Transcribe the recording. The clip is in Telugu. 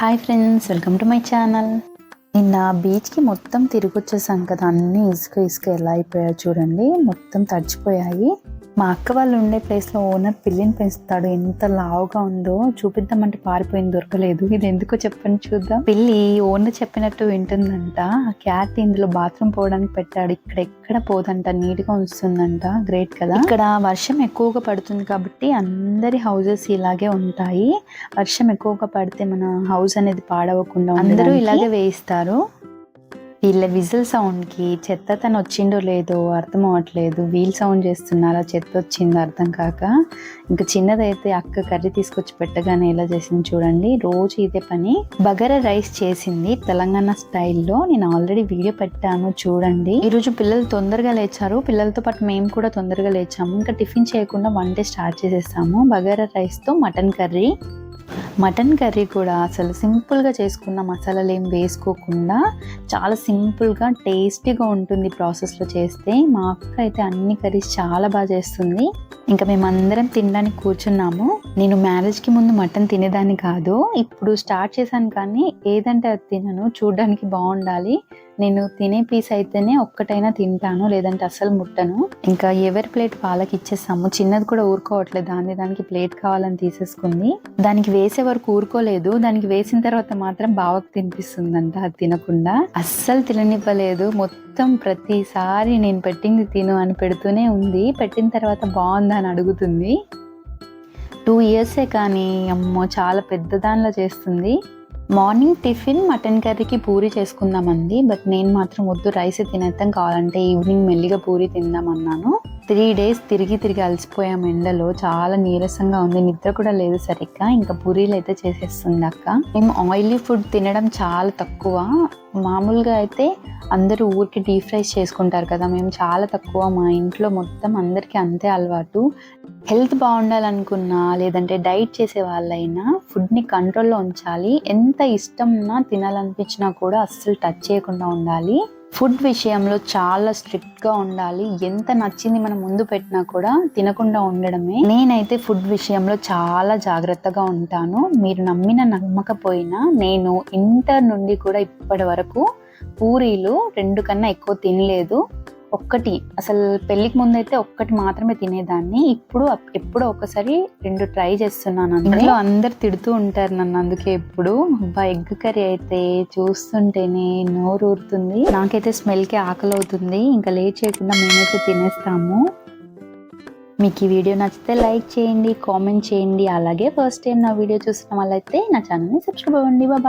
Hi friends welcome to my channel నిన్న బీచ్కి మొత్తం తిరిగి వచ్చేసాం కదా అన్ని ఇసుక ఇసుక ఎలా అయిపోయాయో చూడండి. మొత్తం తడిచిపోయాయి. మా అక్క వాళ్ళు ఉండే ప్లేస్లో ఓనర్ పిల్లిని పెంచుతాడు. ఎంత లావుగా ఉందో చూపిద్దామంటే పారిపోయింది దొరకలేదు. ఇది ఎందుకో చెప్పండి చూద్దాం. పిల్లి ఓనర్ చెప్పినట్టు వింటుందంట. ఆ క్యాట్ ఇందులో బాత్రూమ్ పోవడానికి పెట్టాడు. ఇక్కడ ఎక్కడ పోదంట. నీట్గా ఉంచుతుందంట. గ్రేట్ కదా. ఇక్కడ వర్షం ఎక్కువగా పడుతుంది కాబట్టి అందరి హౌసెస్ ఇలాగే ఉంటాయి. వర్షం ఎక్కువగా పడితే మన హౌస్ అనేది పాడవకుండా అందరూ ఇలాగే వేయిస్తారు. వీళ్ళ విజిల్ సౌండ్కి చెత్త తను వచ్చిండో లేదో అర్థం అవ్వట్లేదు. వీల్ సౌండ్ చేస్తున్నారా? చెత్త వచ్చిందో అర్థం కాక ఇంకా చిన్నదైతే అక్క కర్రీ తీసుకొచ్చి పెట్టగానే ఎలా చేసింది చూడండి. రోజు ఇదే పని. బగారా రైస్ చేసింది తెలంగాణ స్టైల్లో. నేను ఆల్రెడీ వీడియో పెట్టాను చూడండి. ఈ రోజు పిల్లలు తొందరగా లేచారు. పిల్లలతో పాటు మేము కూడా తొందరగా లేచాము. ఇంకా టిఫిన్ చేయకుండా వన్ డే స్టార్ట్ చేసేసాము. బగారా రైస్తో మటన్ కర్రీ. మటన్ కర్రీ కూడా అసలు సింపుల్గా చేసుకున్న మసాలాలు ఏం వేసుకోకుండా చాలా సింపుల్గా టేస్టీగా ఉంటుంది ప్రాసెస్లో చేస్తే. మా అక్క అయితే అన్ని కర్రీస్ చాలా బాగా చేస్తుంది. ఇంకా మేమందరం తినడానికి కూర్చున్నాము. నేను మ్యారేజ్కి ముందు మటన్ తినేదాన్ని కాదు. ఇప్పుడు స్టార్ట్ చేశాను కానీ ఏదంటే అది తినను. చూడడానికి బాగుండాలి. నేను తినే పీస్ అయితేనే ఒక్కటైనా తింటాను లేదంటే అస్సలు ముట్టను. ఇంకా ఎవరి ప్లేట్ వాళ్ళకి ఇచ్చేస్తాము. చిన్నది కూడా ఊరుకోవట్లేదు. దాన్ని దానికి ప్లేట్ కావాలని తీసేసుకుంది. దానికి వేసే వరకు ఊరుకోలేదు. దానికి వేసిన తర్వాత మాత్రం బావకు తినిపిస్తుందంట. అది తినకుండా. అస్సలు తిననివ్వలేదు. మొత్తం ప్రతిసారి నేను పెట్టింది తిను అని పెడుతూనే ఉంది. పెట్టిన తర్వాత బాగుందని అడుగుతుంది. టూ ఇయర్సే కానీ అమ్మో చాలా పెద్ద దానిలో చేస్తుంది. మార్నింగ్ టిఫిన్ మటన్ కర్రీకి పూరి చేసుకుందామంది. బట్ నేను మాత్రం వద్దు రైస్ తినేద్దాం కావాలంటే ఈవినింగ్ మెల్లిగా పూరి తిందామన్నాను త్రీ డేస్ తిరిగి తిరిగి అలసిపోయాం ఎండలో. చాలా నీరసంగా ఉంది. నిద్ర కూడా లేదు సరిగ్గా. ఇంకా పూరీలు అయితే చేసేస్తుంది అక్క. మేము ఆయిలీ ఫుడ్ తినడం చాలా తక్కువ. మామూలుగా అయితే అందరూ ఊరికి డీప్ ఫ్రైస్ చేసుకుంటారు కదా. మేము చాలా తక్కువ. మా ఇంట్లో మొత్తం అందరికీ అంతే అలవాటు. హెల్త్ బాగుండాలనుకున్నా లేదంటే డైట్ చేసే వాళ్ళైనా ఫుడ్ని కంట్రోల్లో ఉంచాలి. ఎంత ఇష్టం ఉన్నా తినాలనిపించినా కూడా అస్సలు టచ్ చేయకుండా ఉండాలి. ఫుడ్ విషయంలో చాలా స్ట్రిక్ట్గా ఉండాలి. ఎంత నచ్చింది మనం ముందు పెట్టినా కూడా తినకుండా ఉండడమే. నేనైతే ఫుడ్ విషయంలో చాలా జాగ్రత్తగా ఉంటాను. మీరు నమ్మిన నమ్మకపోయినా నేను ఇంటర్ నుండి కూడా ఇప్పటి వరకు పూరీలు రెండు కన్నా ఎక్కువ తినలేదు. ఒక్కటి అసలు పెళ్ళికి ముందు అయితే ఒక్కటి మాత్రమే తినేదాన్ని. ఇప్పుడు ఎప్పుడో ఒకసారి రెండు ట్రై చేస్తున్నాను అందులో. అందరు తిడుతూ ఉంటారు నన్ను అందుకే ఎప్పుడు అబ్బా ఎగ్ కర్రీ అయితే చూస్తుంటేనే నోరు ఊరుతుంది నాకైతే స్మెల్కి ఆకలి అవుతుంది ఇంకా లేట్ చేయకుండా మేమైతే తినేస్తాము. మీకు ఈ వీడియో నచ్చితే లైక్ చేయండి కామెంట్ చేయండి. అలాగే ఫస్ట్ టైం నా వీడియో చూసిన వాళ్ళైతే నా ఛానల్ని సబ్స్క్రైబ్ అవ్వండి. బాబా